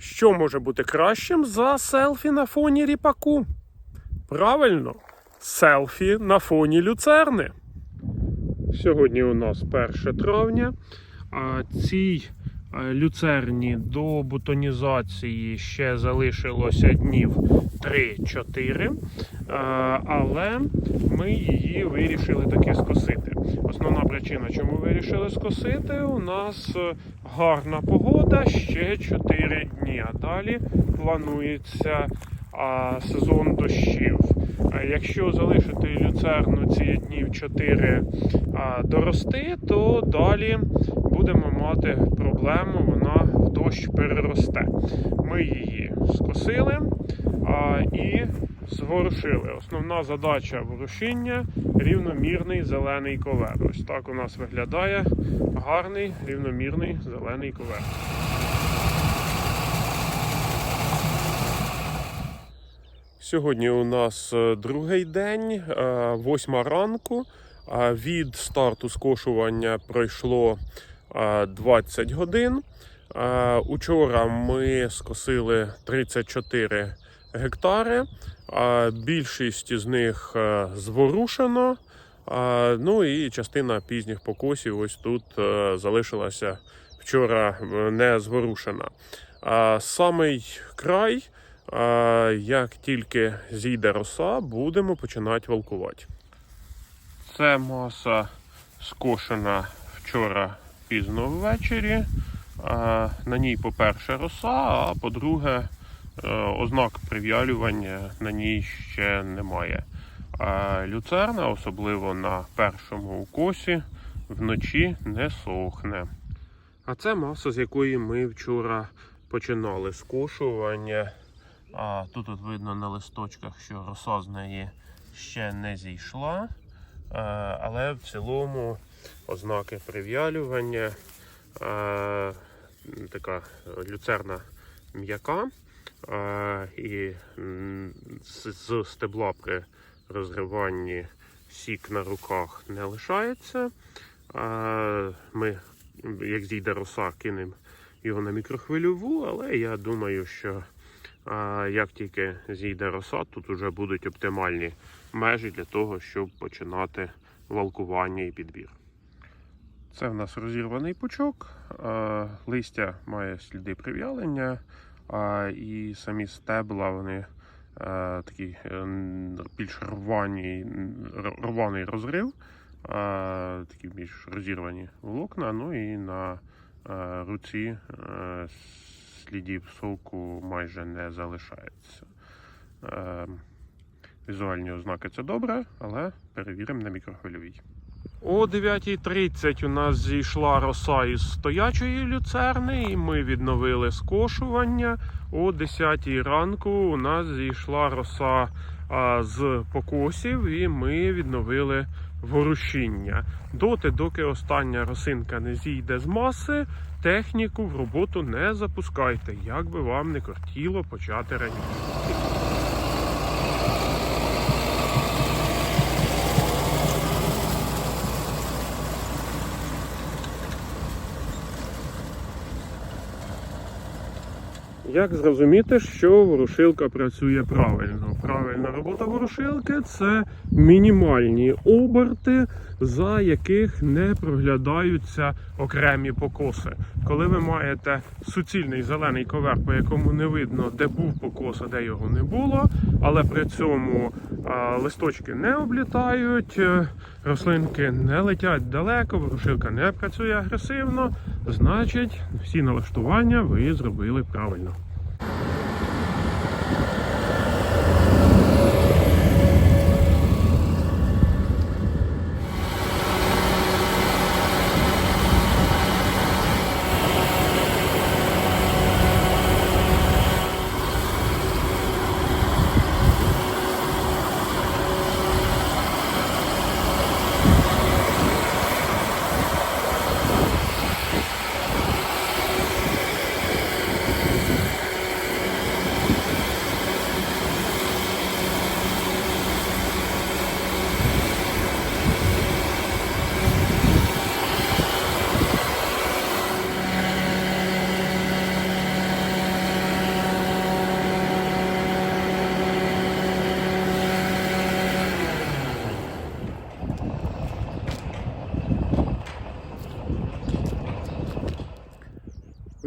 Що може бути кращим за селфі на фоні ріпаку? Правильно, селфі на фоні люцерни. Сьогодні у нас 1 травня. А цій люцерні до бутонізації ще залишилося днів 3-4. Е, Але ми її вирішили таки скосити. Основна причина, чому вирішили скосити, у нас е, гарна погода ще 4 дні. А далі планується сезон дощів. Якщо залишити люцерну ці днів 4 а, дорости, то далі будемо мати проблему, вона в дощ переросте. Ми її скосили і зворушили. Основна задача ворушіння рівномірний зелений ковер. Ось так у нас виглядає гарний рівномірний зелений ковер. Сьогодні у нас е, другий день, е, восьма ранку. Від старту скошування пройшло е, 20 годин. Е, Учора ми скосили 34 гектари. Більшість з них зворушено. Ну і частина пізніх покосів ось тут залишилася вчора не зворушена. Самий край. Як тільки зійде роса, будемо починати валкувати. Це маса скошена вчора пізно ввечері. На ній, по-перше, роса, а по-друге, е, ознак прив'ялювання на ній ще немає. Люцерна, особливо на першому укосі, вночі не сохне. А це маса, з якої ми вчора починали скошування. Тут от видно на листочках, що роса з неї ще не зійшла. А, але в цілому ознаки прив'ялювання. Така люцерна м'яка. І з, стебла при розриванні сік на руках не лишається. Ми, як зійде роса, кинемо його на мікрохвильову, але я думаю, що як тільки зійде роса, тут вже будуть оптимальні межі для того, щоб починати валкування і підбір. Це в нас розірваний пучок, листя має сліди прив'ялення, і самі стебла вони а, такий е, більш рвані, рваний розрив, такі більш розірвані волокна, ну і на руці а, слідів соку майже не залишається. Е, Візуальні ознаки це добре, але перевіримо на мікрохвильовій. О 9.30 у нас зійшла роса із стоячої люцерни, і ми відновили скошування. О 10 ранку у нас зійшла роса з покосів, і ми відновили ворушіння. Доти, доки остання росинка не зійде з маси, техніку в роботу не запускайте, як би вам не кортіло почати раніше. Як зрозуміти, що ворушилка працює правильно? Правильна робота ворушилки це мінімальні оберти, за яких не проглядаються окремі покоси. Коли ви маєте суцільний зелений ковер, по якому не видно, де був покос, а де його не було, але при цьому листочки не облітають, рослинки не летять далеко, ворушилка не працює агресивно, значить всі налаштування ви зробили правильно.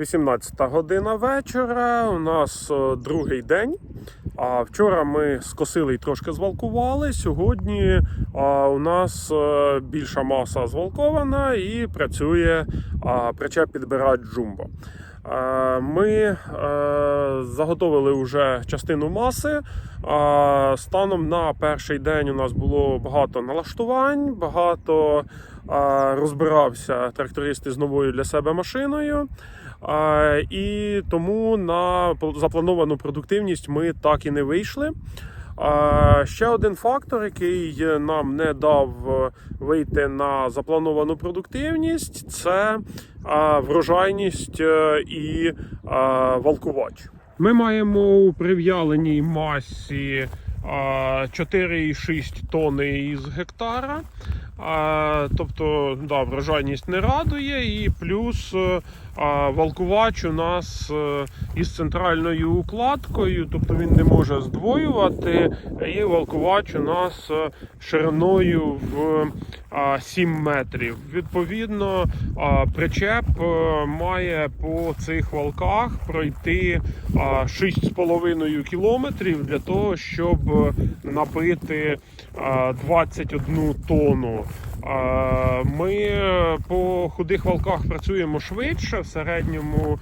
18 година вечора. У нас е, другий день. А вчора ми скосили і трошки звалкували. Сьогодні а, у нас е, більша маса звалкована і працює а, причеп підбирач джумбо. Е, Ми е, заготовили вже частину маси. Станом на перший день у нас було багато налаштувань, багато розбирався трактористи з новою для себе машиною. І тому на заплановану продуктивність ми так і не вийшли. Ще один фактор, який нам не дав е, вийти на заплановану продуктивність, це врожайність е, і валкувач. Ми маємо у прив'яленій масі а, 4,6 тонни із гектара. Тобто, да, врожайність не радує, і плюс е, валкувач у нас е, із центральною укладкою, тобто він не може здвоювати. І валкувач у нас е, шириною в 7 метрів. Відповідно, причеп має по цих валках пройти а, 6,5 кілометрів для того, щоб напити а, 21 тонну. Ми е, по худих валках працюємо швидше. В середньому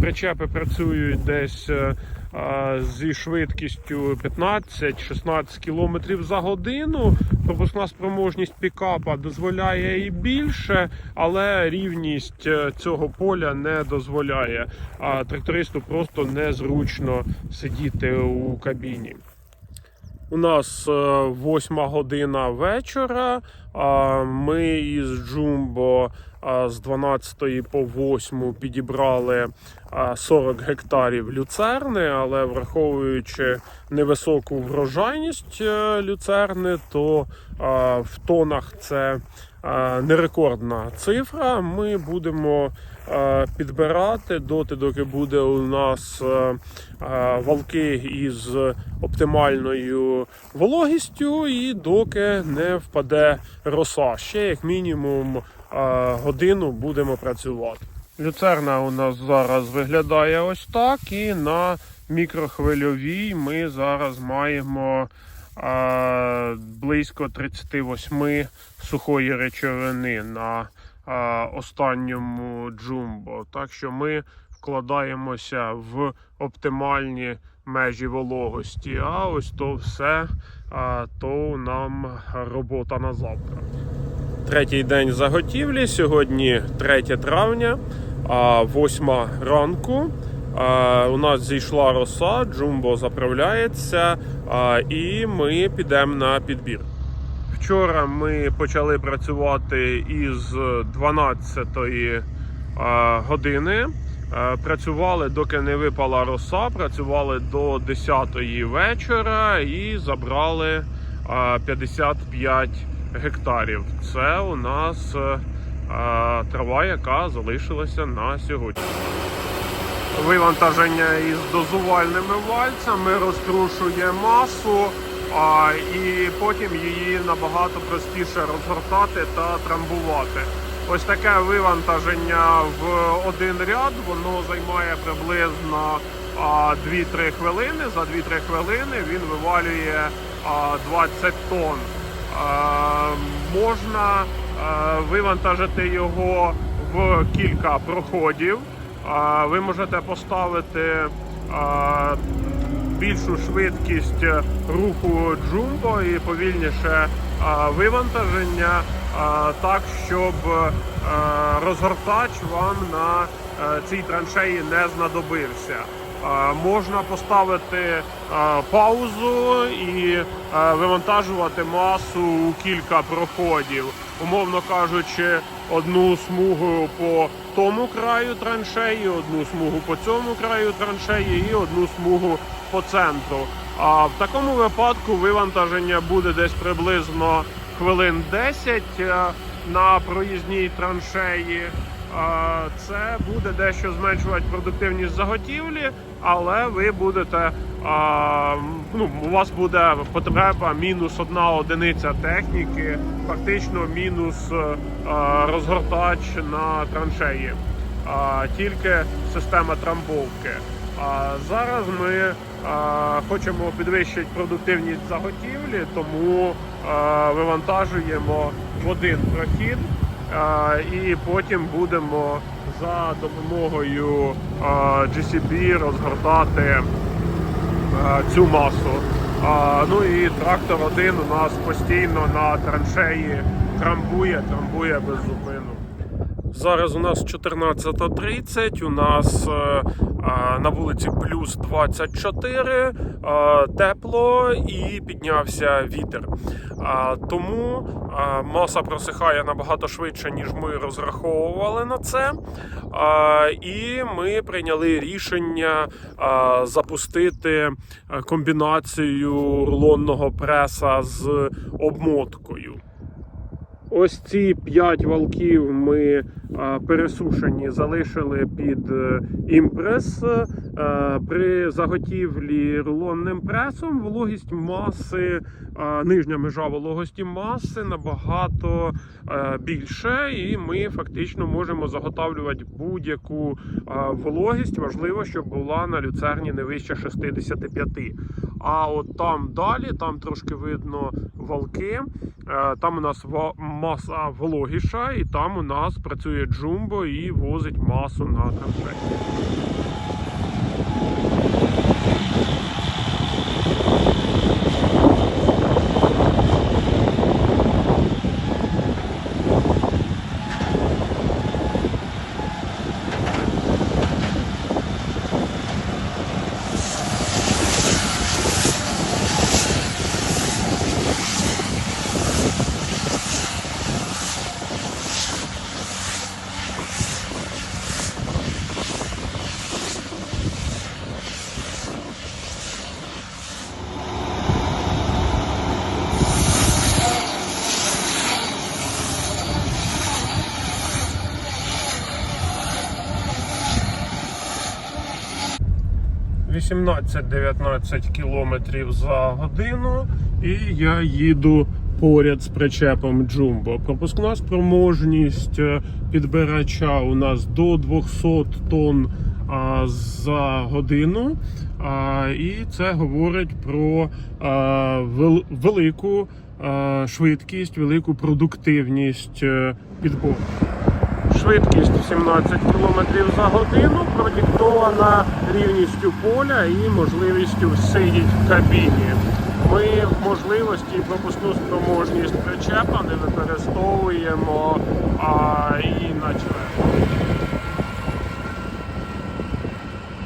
причепи працюють десь е, зі швидкістю 15-16 км за годину. Пропускна спроможність пікапа дозволяє і більше, але рівність е, цього поля не дозволяє. Трактористу просто незручно сидіти у кабіні. У нас е, восьма година вечора. Ми із Джумбо з 12 по 8 підібрали 40 гектарів люцерни, але враховуючи невисоку врожайність е, люцерни, то в тонах це не рекордна цифра. Ми будемо підбирати доти, доки буде у нас е, е, валки із оптимальною вологістю, і доки не впаде роса. Ще як мінімум е, годину будемо працювати. Люцерна у нас зараз виглядає ось так, і на мікрохвильовій ми зараз маємо а, близько 38 сухої речовини на останньому джумбо. Так що ми вкладаємося в оптимальні межі вологості. А ось то все, то нам робота на завтра. Третій день заготівлі. Сьогодні 3 травня, а 8 ранку. У нас зійшла роса, джумбо заправляється, і ми підемо на підбір. Вчора ми почали працювати із 12 години. Працювали, доки не випала роса, працювали до 10-ї вечора і забрали е, 55 гектарів. Це у нас трава, яка залишилася на сьогодні. Вивантаження із дозувальними вальцями розтрушує масу, а, і потім її набагато простіше розгортати та трамбувати. Ось таке вивантаження в один ряд, воно займає приблизно а, 2-3 хвилини. За 2-3 хвилини він вивалює а, 20 тонн. Можна вивантажити його в кілька проходів. Ви можете поставити більшу швидкість руху джумбо і повільніше а, вивантаження, а, так щоб розгортач вам на цій траншеї не знадобився. Можна поставити паузу і вивантажувати масу у кілька проходів, умовно кажучи, одну смугу по тому краю траншеї, одну смугу по цьому краю траншеї і одну смугу по центру. А в такому випадку вивантаження буде десь приблизно хвилин 10 е, на проїзній траншеї. Це буде дещо зменшувати продуктивність заготівлі, але ви будете ну, у вас буде потреба мінус одна одиниця техніки, фактично мінус розгортач на траншеї. тільки система трамбовки. А зараз ми а, хочемо підвищити продуктивність заготівлі, тому а, вивантажуємо в один прохід і потім будемо за допомогою GCB розгортати цю масу. Ну і трактор один у нас постійно на траншеї трамбує, трамбує без зупину. Зараз у нас 14.30, у нас е, на вулиці плюс 24, е, тепло і піднявся вітер. Тому маса просихає набагато швидше, ніж ми розраховували на це. І ми прийняли рішення запустити е, комбінацію рулонного преса з обмоткою. Ось ці п'ять валків ми пересушені залишили під е, імпрес. Е, При заготівлі рулонним пресом вологість маси, нижня межа вологості маси набагато е, більше, і ми фактично можемо заготавлювати будь-яку вологість. Важливо, щоб була на люцерні не вище 65. А от там далі, там трошки видно валки. Е, Там у нас маса вологіша, і там у нас працює джумбо і возить масу на траншеї. – 18-19 кілометрів за годину, і я їду поряд з причепом Джумбо. Пропускна спроможність е, підбирача у нас до 200 тонн за годину. І це говорить про велику швидкість, велику продуктивність е, підбору. Швидкість 17 км за годину продиктована рівністю поля і можливістю сидіти в кабіні. Ми можливості і пропускну спроможність причепа не використовуємо а, і на член.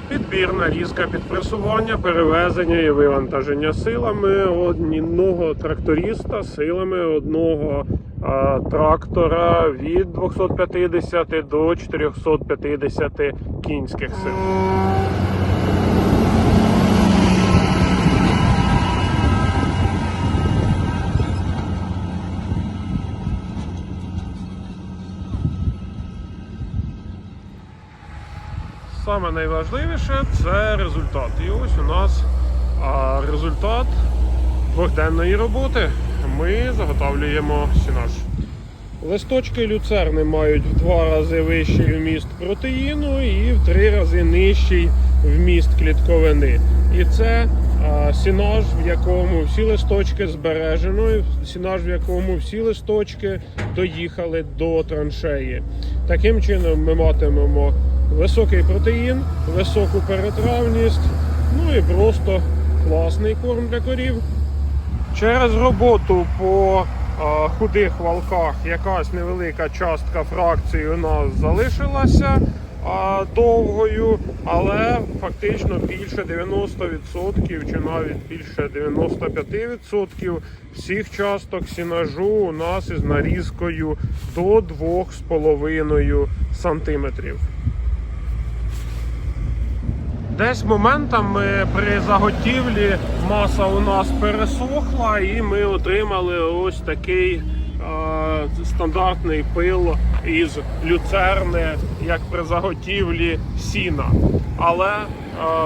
Підбір, нарізка, підпресування, перевезення і вивантаження силами одного тракториста, силами одного трактора від 250 до 450 кінських сил. Саме найважливіше це результат. І ось у нас результат двохденної роботи. Ми заготовлюємо сінаж. Листочки люцерни мають в два рази вищий вміст протеїну і в три рази нижчий вміст клітковини. І це сінаж, в якому всі листочки збережено, сінаж, в якому всі листочки доїхали до траншеї. Таким чином ми матимемо високий протеїн, високу перетравність, ну і просто класний корм для корів. Через роботу по а, худих валках якась невелика частка фракції у нас залишилася а, довгою, але фактично більше 90% чи навіть більше 95% всіх часток сінажу у нас із нарізкою до 2,5 сантиметрів. Десь моментами при заготівлі маса у нас пересохла, і ми отримали ось такий е, стандартний пил із люцерни, як при заготівлі сіна. Але е,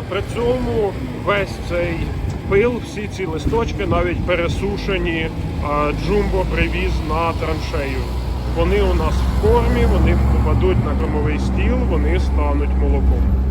при цьому весь цей пил, всі ці листочки навіть пересушені, е, джумбо привіз на траншею. Вони у нас в формі, вони попадуть на кормовий стіл, вони стануть молоком.